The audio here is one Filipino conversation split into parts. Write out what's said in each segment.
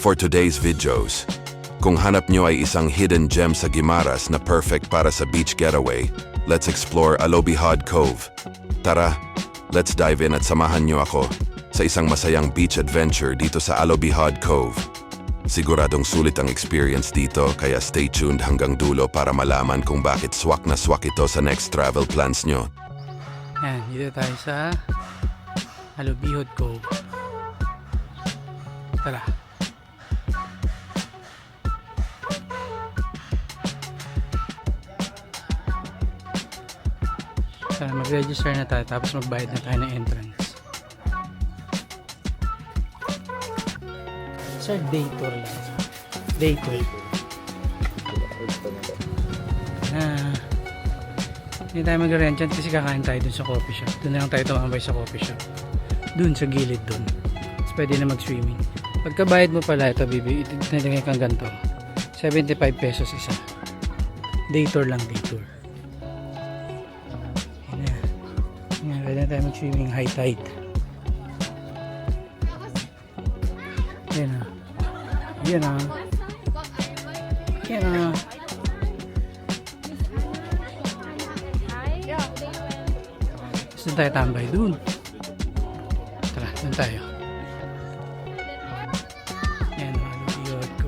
For today's videos, kung hanap nyo ay isang hidden gem sa Gimaras na perfect para sa beach getaway, let's explore Alobihad Cove. Tara, let's dive in at samahan nyo ako sa isang masayang beach adventure dito sa Alobihad Cove. Siguradong sulit ang experience dito kaya stay tuned hanggang dulo para malaman kung bakit swak na swak ito sa next travel plans nyo. Yan, dito tayo sa Halubihod Cove. Tara. Tara, mag-register na tayo tapos magbayad na tayo ng entrance. Sir, day tour lang. Day tour. Na, hindi tayo mag-rent dyan kasi kakain tayo dun sa coffee shop. Na lang tayo tumambay sa coffee shop. Dun sa gilid dun. Tapos pwede na mag-swimming. Pagkabayad mo pala ito, bibi, itinilagay kang ganito. 75 pesos isa. Day tour lang, day tour. Pwede tayo mag-swimming high tide. Yan na. Yan na. Yan na. Gusto tayo tambay dun. Tara, dun tayo. Yan, Malubiyot ko.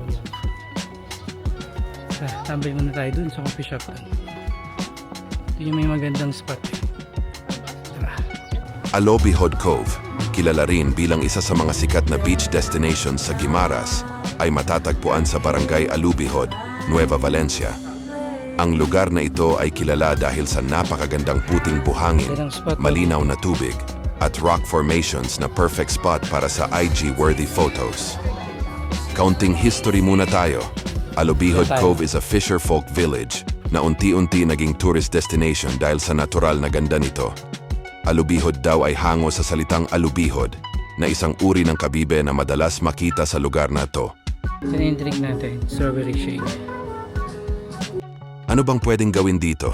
Tara, tambay muna tayo dun sa coffee shop dun. Ito yung may magandang spot eh. Alobihod Cove, kilala rin bilang isa sa mga sikat na beach destinations sa Gimaras, ay matatagpuan sa barangay Alubihod, Nueva Valencia. Ang lugar na ito ay kilala dahil sa napakagandang puting buhangin, malinaw na tubig, at rock formations na perfect spot para sa IG-worthy photos. Counting history muna tayo. Alobihod Tayo. Cove is a fisher folk village na unti-unti naging tourist destination dahil sa natural na ganda nito. Alubihod daw ay hango sa salitang alubihod na isang uri ng kabibe na madalas makita sa lugar na to. Drink natin. Strawberry shake. Ano bang pwedeng gawin dito?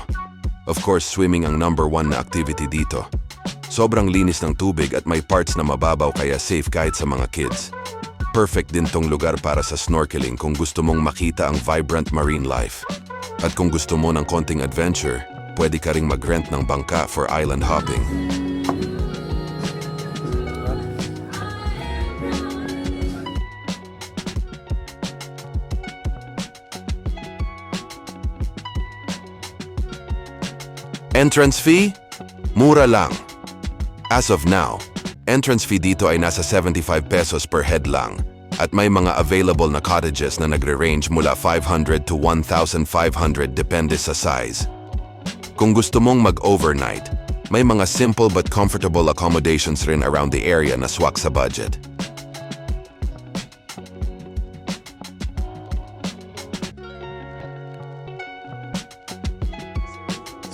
Of course, swimming ang number one na activity dito. Sobrang linis ng tubig at may parts na mababaw kaya safe kahit sa mga kids. Perfect din tong lugar para sa snorkeling kung gusto mong makita ang vibrant marine life. At kung gusto mo ng konting adventure, pwede ka ring mag-rent ng bangka for island hopping. Entrance fee? Mura lang. As of now, entrance fee dito ay nasa 75 pesos per head lang at may mga available na cottages na nagre-range mula 500 to 1,500 depende sa size. Kung gusto mong mag-overnight, may mga simple but comfortable accommodations rin around the area na swak sa budget.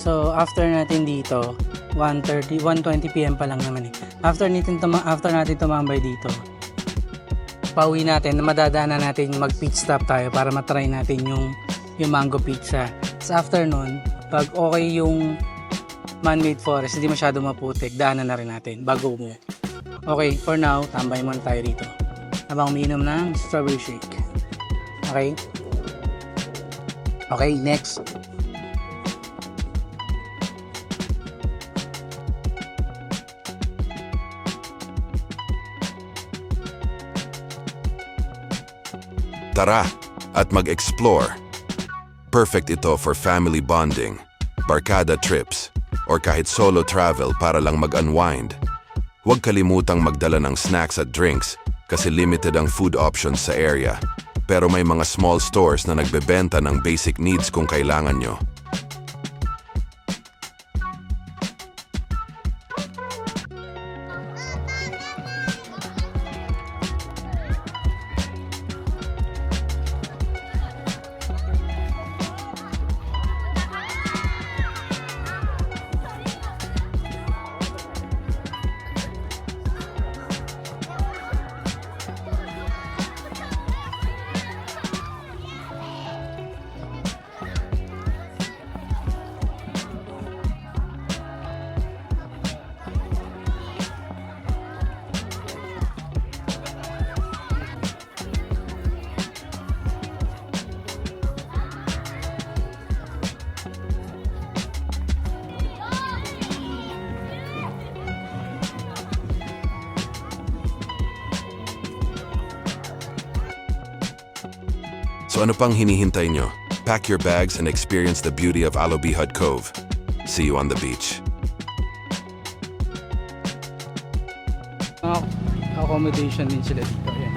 So, after natin dito, 1.30, 1.20 p.m. pa lang naman eh. After natin, tuma- after natin tumambay dito, pauwi natin, madadaanan natin mag pit stop tayo para matry natin yung, yung mango pizza. Sa after nun, pag okay yung man-made forest, hindi masyado maputik, daanan na rin natin bago mo. Okay, for now, tambay muna tayo rito. Habang umiinom ng strawberry shake. Okay? Okay, next. Tara at mag-explore. Perfect ito for family bonding, barkada trips, or kahit solo travel para lang mag-unwind. Huwag kalimutang magdala ng snacks at drinks kasi limited ang food options sa area. Pero may mga small stores na nagbebenta ng basic needs kung kailangan nyo. So ano pang hinihintay nyo? Pack your bags and experience the beauty of Alobihad Cove. See you on the beach. Mga accommodation din sila dito. Ayan.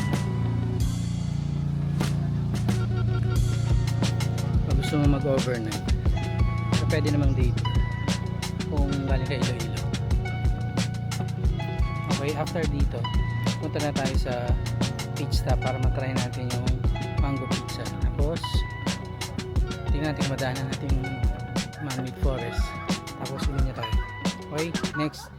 Pag gusto mo mag-overnight, so pwede namang date kung galing ka Iloilo. Okay, after dito, punta na tayo sa beach stop para matry natin yung mango pizza. Tapos, tingnan natin madaanan natin man-made forest. Tapos, uwi na tayo. Okay, next.